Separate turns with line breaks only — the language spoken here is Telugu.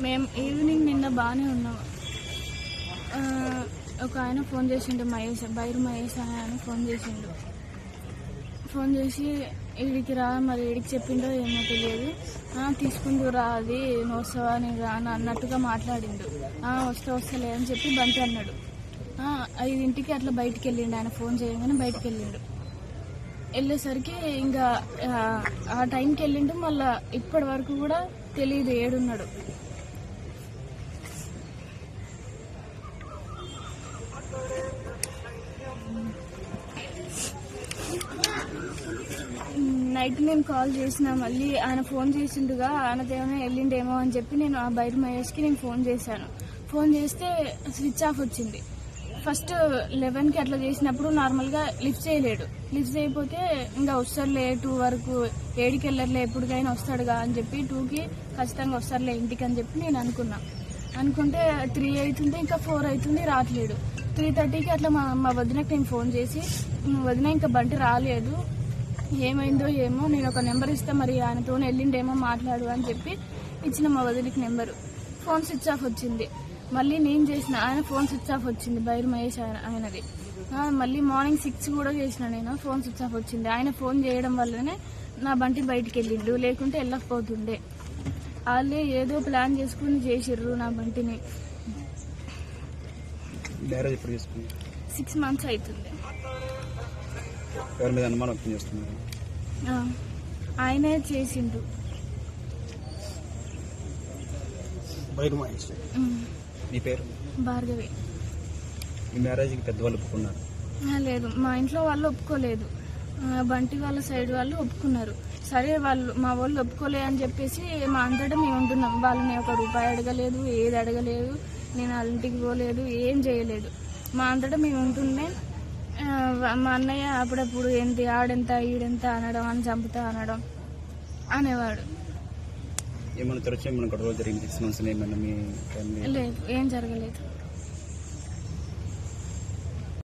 మేము ఈవినింగ్ నిన్న బాగానే ఉన్నాం. ఒక ఆయన ఫోన్ చేసిండు మహేష్ బైరు మహేష్ అని ఆయన ఫోన్ చేసిండు. ఫోన్ చేసి వీడికి రా మరి వీడికి చెప్పిండో ఏమో తెలియదు. "ఆ, తీసుకుంటూ రా అది నువ్వు వస్తావా అని రా అని అన్నట్టుగా మాట్లాడిండు. వస్తే వస్తా వస్తలే అని చెప్పి బంతి అన్నాడు. ఐదింటికి అట్లా బయటికి వెళ్ళిండు ఆయన ఫోన్ చేయగానే బయటికి వెళ్ళిండు. వెళ్ళేసరికి ఇంకా ఆ, ఆ టైంకి వెళ్ళిండు మళ్ళా ఇప్పటి వరకు కూడా తెలియదు ఏడున్నాడు. నైట్ నేను కాల్ చేసినా మళ్ళీ ఆయన ఫోన్ చేసిండుగా ఆయనదేమైనా వెళ్ళిండేమో అని చెప్పి నేను ఆ బయట మహేష్కి నేను ఫోన్ చేశాను. ఫోన్ చేస్తే స్విచ్ ఆఫ్ వచ్చింది. ఫస్ట్ లెవెన్కి అట్లా చేసినప్పుడు నార్మల్గా లిఫ్ట్ చేయలేడు. లిఫ్ట్ చేయకపోతే ఇంకా వస్తారులే టూ వరకు ఏడికి వెళ్ళర్లే ఎప్పటికైనా వస్తాడుగా అని చెప్పి టూకి ఖచ్చితంగా వస్తారులే ఇంటికి అని చెప్పి నేను అనుకున్నా. అనుకుంటే త్రీ అవుతుంది ఇంకా ఫోర్ అవుతుంది రావట్లేడు త్రీ థర్టీకి అట్లా మా మా వదినకి నేను ఫోన్ చేసి వదిన ఇంకా బంటి రాలేదు ఏమైందో ఏమో నేను ఒక నెంబర్ ఇస్తా మరి ఆయనతో వెళ్ళిండేమో మాట్లాడు అని చెప్పి ఇచ్చిన మా వదిలికి నెంబరు ఫోన్ స్విచ్ ఆఫ్ వచ్చింది మళ్ళీ నేను చేసిన ఆయన ఫోన్ స్విచ్ ఆఫ్ వచ్చింది బైర్ మహేష్ ఆయన- ఆయనది మళ్ళీ మార్నింగ్ సిక్స్ కూడా చేసిన నేను ఫోన్ స్విచ్ ఆఫ్ వచ్చింది ఆయన ఫోన్ చేయడం వల్లనే నా బంటి బయటికి వెళ్ళిండు లేకుంటే వెళ్ళకపోతుండే వాళ్ళే ఏదో ప్లాన్ చేసుకుని చేసిర్రు నా బంటిని సిక్స్ మంత్స్ అవుతుంది
ఎవరి మీద అనుమానం వ్యక్తం చేస్తున్నారు?
ఆ, ఆయనే చేసిండు.
బయట మీ పేరు?
భార్గవి.
మీ మ్యారేజ్కి పెద్దవాళ్ళు ఒప్పుకున్నారు?
ఆ, లేదు. మా ఇంట్లో వాళ్ళు ఒప్పుకోలేదు. బంటి వాళ్ళ సైడ్ వాళ్ళు ఒప్పుకున్నారు. సరే వాళ్ళు మా వాళ్ళు ఒప్పుకోలే అని చెప్పేసి మా అంతటా మేము ఉంటున్నాం. వాళ్ళని ఒక రూపాయి అడగలేదు ఏది అడగలేదు నేను వాళ్ళ ఇంటికి పోలేదు ఏం చేయలేదు. మా అంతటా మేము ఉంటుండే. మా అన్నయ్య అప్పుడప్పుడు ఏంటి ఆడెంత ఈడెంత అనడం అని చంపుతా అనడం అనేవాడు.
ఏమైనా తరచు ఏమైనా గొడవలు జరిగింది? సిక్స్ మంత్స్ ఏమైనా మీ
లేదు ఏం జరగలేదు.